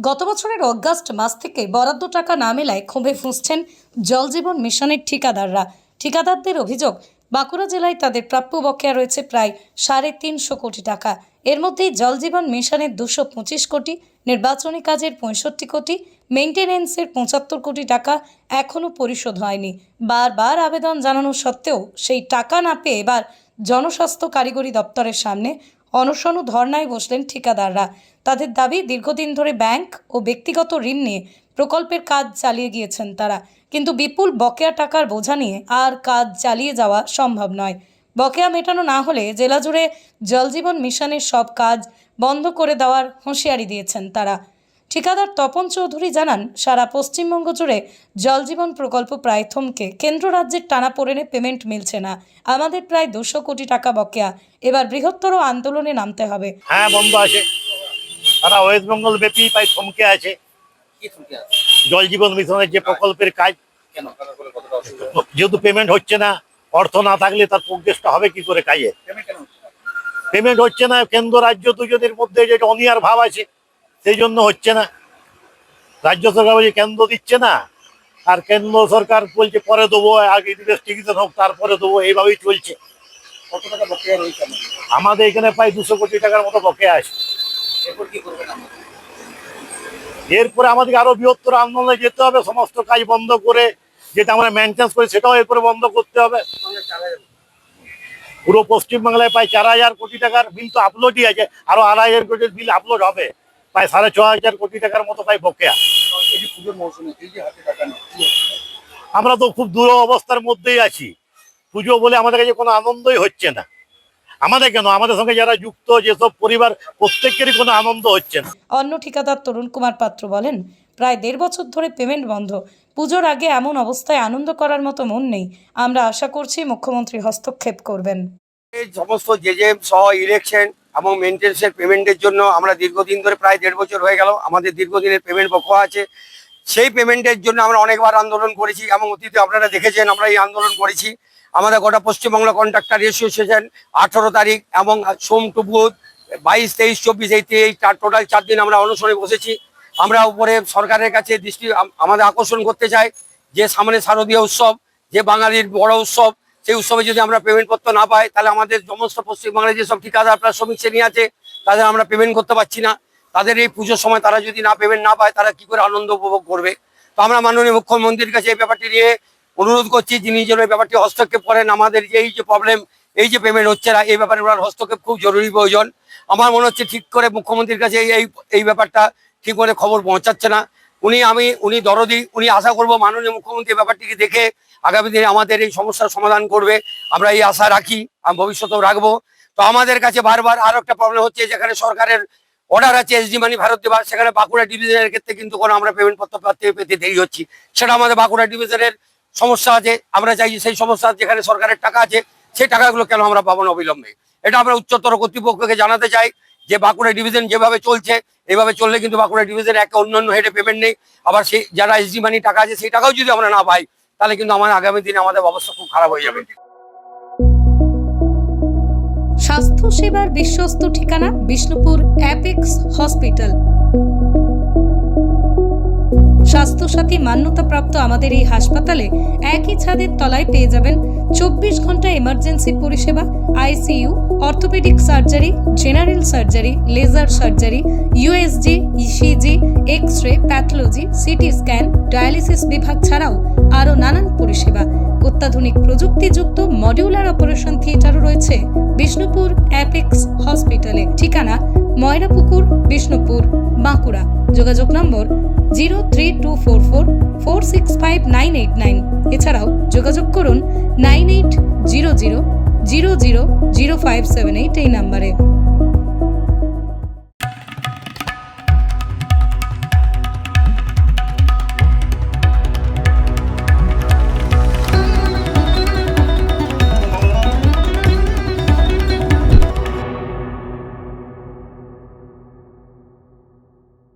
গত বছরের অগাস্ট মাস থেকে বরাদ্দ টাকা না মেলায় ক্ষোভে ফুঁসছেন জলজীবন মিশনের ঠিকাদাররা। ঠিকাদারদের অভিযোগ, বাঁকুড়া জেলায় তাদের প্রাপ্য বকেয়া রয়েছে প্রায় সাড়ে তিনশো কোটি টাকা। এর মধ্যেই জলজীবন মিশনের দুশো পঁচিশ কোটি, নির্বাচনী কাজের পঁয়ষট্টি কোটি মেনটেন্যান্সের পঁচাত্তর কোটি টাকা এখনও পরিশোধ হয়নি। বারবার আবেদন জানানো সত্ত্বেও সেই টাকা না পেয়ে এবার জনস্বাস্থ্য কারিগরি দপ্তরের সামনে অনশন ও ধর্নায় বসলেন ঠিকাদাররা। তাদের দাবি, দীর্ঘদিন ধরে ব্যাংক ও ব্যক্তিগত ঋণ নিয়ে প্রকল্পের কাজ চালিয়ে গিয়েছেন তারা। কিন্তু বিপুল বকেয়া টাকার বোঝা নিয়ে আর কাজ চালিয়ে যাওয়া সম্ভব নয়। বকেয়া মেটানো না হলে জেলা জুড়ে জলজীবন মিশনের সব কাজ বন্ধ করে দেওয়ার হুঁশিয়ারি দিয়েছেন তারা। ঠিকাদার তপন চৌধুরী জানান সারা পশ্চিমবঙ্গ জুড়ে জলজীবন প্রকল্প প্রায় থমকে। কেন্দ্র রাজ্যের টানাপোড়েনে পেমেন্ট মিলছে না। আমাদের প্রায় দুশো কোটি টাকা বকেয়া। এবার বৃহত্তর আন্দোলনে নামতে হবে। হ্যাঁ বন্ধ আছে। সারা ওয়েস্ট বেঙ্গল ব্যাপী প্রায় থমকে আছে। কি থমকে আছে? জল জীবন মিশনের যে প্রকল্পের কাজ কেন? কতটা অসুবিধা? যেহেতু পেমেন্ট হচ্ছে না অর্থ না থাকলে তার প্রোগ্রেসটা হবে কি করে কাজে? পেমেন্ট কেন হচ্ছে না? পেমেন্ট হচ্ছে না কেন্দ্র রাজ্য দুজনের মধ্যে যে অনিয়ার ভাব আছে সেই জন্য হচ্ছে না। রাজ্য সরকার বলছে কেন্দ্র দিচ্ছে না। আর কেন্দ্র সরকার বলছে পরে দেবো আগে ইনভেস্টিগেশন হোক তারপরে দেবো। এইভাবেই চলছে। কত টাকা বকেয়া রয়েছে আমাদের? এখানে প্রায় দুশো কোটি টাকার মতো বকেয়া আছে। এরপর কি করবেন এরপরে আমাদেরকে আরও বৃহত্তর আন্দোলনে যেতে হবে সমস্ত কাজ বন্ধ করে যেটা আমরা মেনটেন্স করি সেটাও এরপরে বন্ধ করতে হবে। পুরো পশ্চিমবাংলায় প্রায় চার হাজার কোটি টাকার বিল তো আপলোডই আছে আরও আড়াই হাজার কোটির বিল আপলোড হবে। প্রায় সাড়ে ছ হাজার কোটি টাকার মতো প্রায় বকেয়া। এই যে পুজোর মৌসুমে এই যে হাতে টাকা নেই কি হচ্ছে? আমরা তো খুব দূর অবস্থার মধ্যেই আছি। পুজো বলে আমাদের কাছে কোনো আনন্দই হচ্ছে না। আমাদের কেন? আমাদের সঙ্গে যারা যুক্ত যেসব পরিবার প্রত্যেকেরই কোনো আনন্দ হচ্ছে না। অন্য ঠিকাদার তরুণ কুমার পাত্র বলেন প্রায় দেড় বছর ধরে পেমেন্ট বন্ধ। পুজোর আগে এমন অবস্থায় আনন্দ করার মতো মন নেই। আমরা আশা করছি মুখ্যমন্ত্রী হস্তক্ষেপ করবেন। এই সমস্ত জেজেম সহ ইলেকশন এবং মেনটেন্সের পেমেন্টের জন্য আমরা দীর্ঘদিন ধরে প্রায় দেড় বছর হয়ে গেল। আমাদের দীর্ঘদিনের পেমেন্ট বকোয়া আছে। সেই পেমেন্টের জন্য আমরা অনেকবার আন্দোলন করেছি এবং অতীতে আপনারা দেখেছেন আমরা এই আন্দোলন করেছি। আমাদের গোটা পশ্চিমবাংলা কন্ট্রাক্টর অ্যাসোসিয়েশন আঠারো তারিখ এবং সোম টু বুধ বাইশ, তেইশ, চব্বিশ, এই এই টোটাল চার দিন আমরা অনুসরণে বসেছি। আমরা উপরে সরকারের কাছে দৃষ্টি আমাদের আকর্ষণ করতে চাই যে সামনে শারদীয় উৎসব, যে বাঙালির বড় উৎসব সেই উৎসবে যদি আমরা পেমেন্ট করতে না পাই, তাহলে আমাদের সমস্ত পশ্চিমবাংলায় যেসব ঠিকাদার, আপনার শ্রমিক শ্রেণি আছে, তাদের আমরা পেমেন্ট করতে পারছি না। তাদের এই পুজোর সময় তারা যদি না পেমেন্ট না পায়, তারা কি করে আনন্দ উপভোগ করবে? তো আমরা মাননীয় মুখ্যমন্ত্রীর কাছে এই ব্যাপারটি নিয়ে অনুরোধ করছি, যিনি যেন এই ব্যাপারটি হস্তক্ষেপ করেন, আমাদের যে এই যে প্রবলেম এই যে পেমেন্ট হচ্ছে না, এই ব্যাপারে ওনার হস্তক্ষেপ খুব জরুরি প্রয়োজন। আমার মনে হচ্ছে ঠিক করে মুখ্যমন্ত্রীর কাছে এই এই ব্যাপারটা ঠিক করে খবর পৌঁছাচ্ছে না। উনি, আমি, উনি দরদি, উনি আশা করব মাননীয় মুখ্যমন্ত্রী ব্যাপারটিকে দেখে আগামী দিনে আমাদের এই সমস্যার সমাধান করবে। আমরা এই আশা রাখি, আমি ভবিষ্যতেও রাখব। তো আমাদের কাছে বারবার আরও একটা প্রবলেম হচ্ছে, যেখানে সরকারের অর্ডার আছে এসডি মানি ভারত দেওয়া সেখানে বাঁকুড়া ডিভিশনের ক্ষেত্রে কিন্তু কোনো আমরা পেমেন্ট পত্র পাতে দেরি হচ্ছি। সেটা আমাদের বাঁকুড়া ডিভিশনের সমস্যা আছে। আমরা চাই সেই সমস্যা যেখানে সরকারের টাকা আছে, সেই টাকাগুলো কেন আমরা পাবো না অবিলম্বে? এটা আমরা উচ্চতর কর্তৃপক্ষকে জানাতে চাই যে বাঁকুড়া ডিভিশন যেভাবে চলছে, এভাবে চললে কিন্তু বাঁকুড়া ডিভিশন একে অন্যান্য হেডে পেমেন্ট নেই। আবার সেই, যারা এসডি মানি টাকা আছে, সেই টাকাও যদি আমরা না পাই তাহলে কিন্তু আমার আগামী দিনে আমাদের অবস্থা খুব খারাপ হয়ে যাবে। স্বাস্থ্য সেবার বিশ্বস্ত ঠিকানা বিষ্ণুপুর অ্যাপেক্স হসপিটাল। স্বাস্থ্যসাথী মান্যতাপ্রাপ্ত আমাদের এই হাসপাতালে একই ছাদের তলায় পেয়ে যাবেন চব্বিশ ঘণ্টা এমার্জেন্সি পরিষেবা ICU orthopaedic surgery general surgery laser surgery USG ECG X ray pathology CT scan dialysis বিভাগ ছাড়াও আরও নানান পরিষেবা। অত্যাধুনিক প্রযুক্তিযুক্ত মডিউলার অপারেশন থিয়েটারও রয়েছে বিষ্ণুপুর অ্যাপেক্স হসপিটালে ঠিকানা ময়রাপুকুর, বিষ্ণুপুর, বাঁকুড়া। যোগাযোগ number zero three two four four four six five nine eight nine এছাড়াও যোগাযোগ করুন nine eight zero zero zero zero zero five seven eight এই নাম্বারে